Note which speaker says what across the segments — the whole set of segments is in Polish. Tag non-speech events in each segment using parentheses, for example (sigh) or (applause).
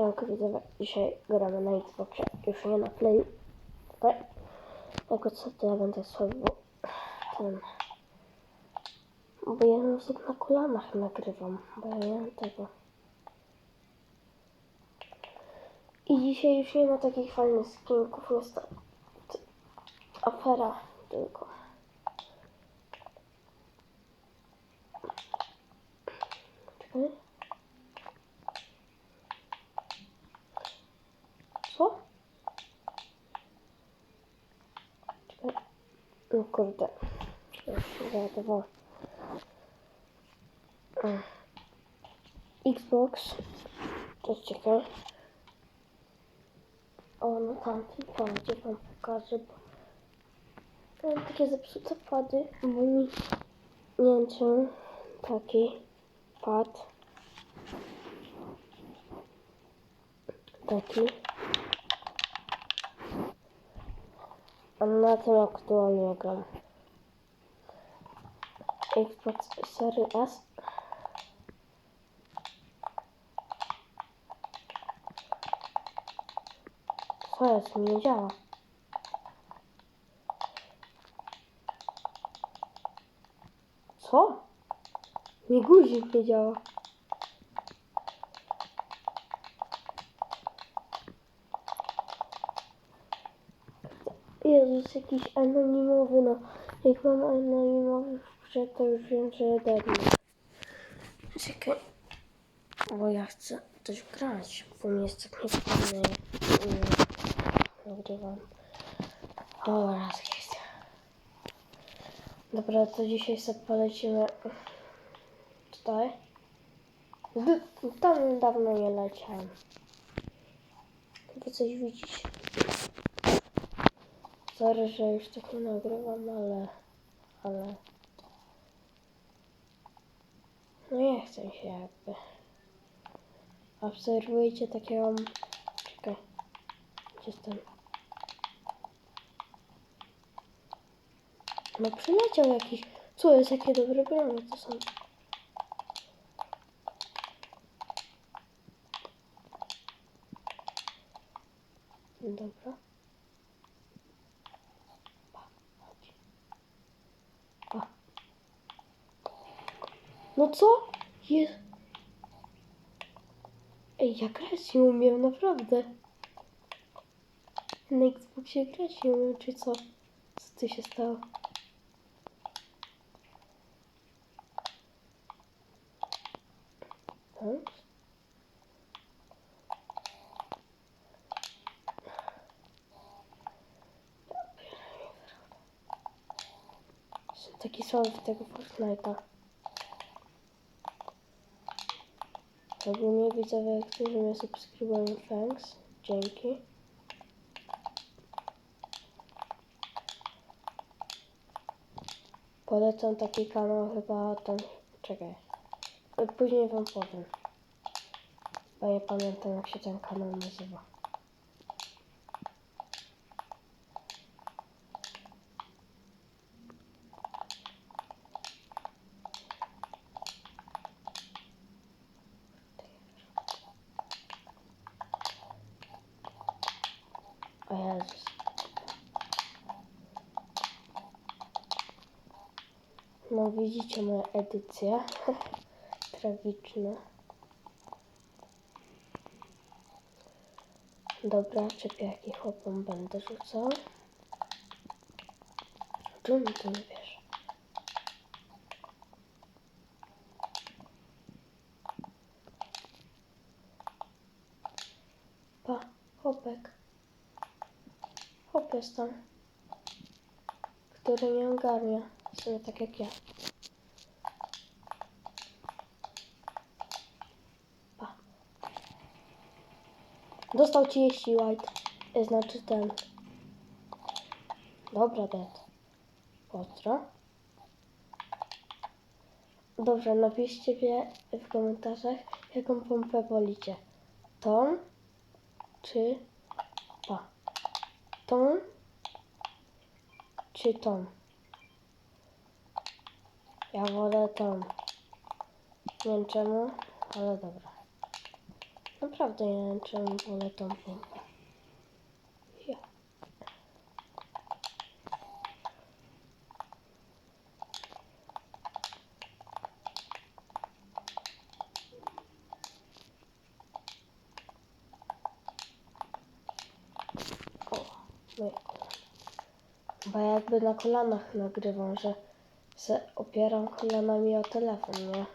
Speaker 1: Ciągle widzę, dzisiaj gramy na Xboxie, już nie na Play. Tak? Jako co to ja będę sobie ten... Bo ja nawet na kolanach nagrywam, bo ja nie mam tego. I dzisiaj już nie ma takich fajnych skinków, jest afera tylko. Czekaj. Co? Czekaj. No kurde. Już się załadowało. Xbox. To jest ciekawe. O, no tam padzie wam pokażę, bo mam takie zepsute pady, bo mi nie wiem taki pad taki na tym aktualnie gram Xbox Series S Co jest? Nie działa. Co? Mi guzik nie działa. Jezus, jakiś anonimowy, no. Jak mam anonimowy grze, to już wiem, że deadly. Czekaj. Bo ja chcę też grać, bo mi jest tak niespokojnie. Nagrywam. O, raz jest. Dobra, to dzisiaj sobie polecimy tutaj. (laughs) Tam dawno nie leciałem. Wy coś widzicie. Sorry, że już tak nie nagrywam, ale... ale... No nie chcę się jakby. Obserwujcie takiego... Czekaj. Gdzie jest ten? No przyleciał jakiś... Co jest? Jakie dobre bronie to są? Dobra. Pa, chodź. Pa. No co? Jest... Ej, ja grać nie umiem, naprawdę. Na Xboxie grać nie umiem, czy co? Co tu się stało? Jestem taki słaby tego Fortnite'a. Ogólnie widzowie, którzy mnie subskrybują, thanks. Dzięki. Polecam taki kanał chyba ten... Czekaj. Później wam powiem. Bo ja pamiętam jak się ten kanał nazywa. O Jezus. No widzicie moją edycję. (laughs) Tragiczna. Dobra, czepiaki chłopom będę rzucał. Czemu ty nie wiesz? Pa, chłopek. Chłop jest tam. Który nie ogarnia. W sumie tak jak ja. Pa. Dostał 30 white. e, Znaczy ten. Dobra, dead. Pozdro. Dobrze, napiszcie mnie w komentarzach, jaką pompę wolicie. Tą czy. Tą czy tą? Ja wolę tą. Nie wiem czemu, ale dobra. Naprawdę nie wiem, czemu wolę tą. Ja. O, kolana. Bo ja jakby na kolanach nagrywam, że se opieram kolanami o telefon, nie?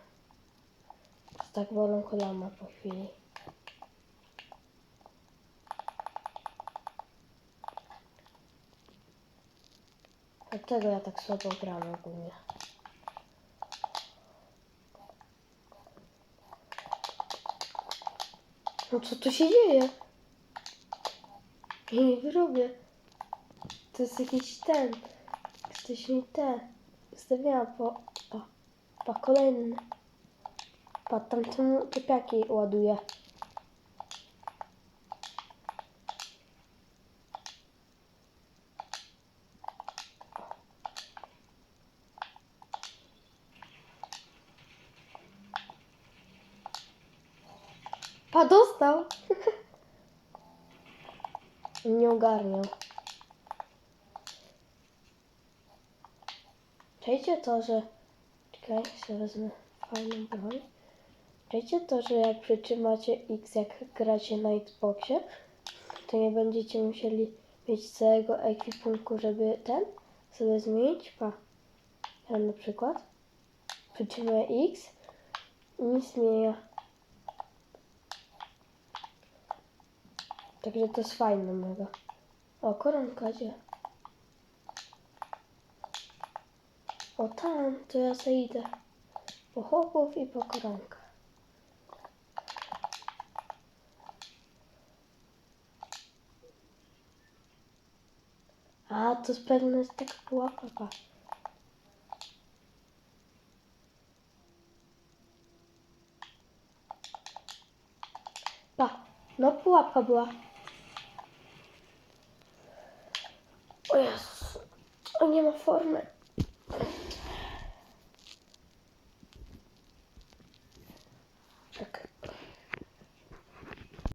Speaker 1: Tak bolą kolana po chwili. Dlatego ja tak słabo gram ogólnie. No co tu się dzieje? Ja nie wyrobię. To jest jakiś ten. Ktoś mi te. Ustawiała po. O, po kolejny. Pa, tam temu czepiaki ładuje. Pa, dostał! (laughs) Nie ogarniał. Czajcie to, że... Czekaj, się wezmę fajną broń. Czajcie to, że jak przytrzymacie X, jak gracie na Xboxie, to nie będziecie musieli mieć całego ekwipunku, żeby ten sobie zmienić. Pa. Ja na przykład przytrzymuję X i nic zmienia. Także to jest fajne mega. O, koronka gdzie? O tam, to ja sobie idę. Po chłopów i po koronkę. A, to z pewno jest taka pułapka. pa. Pa, no pułapka była. O Jezus, o nie ma formy.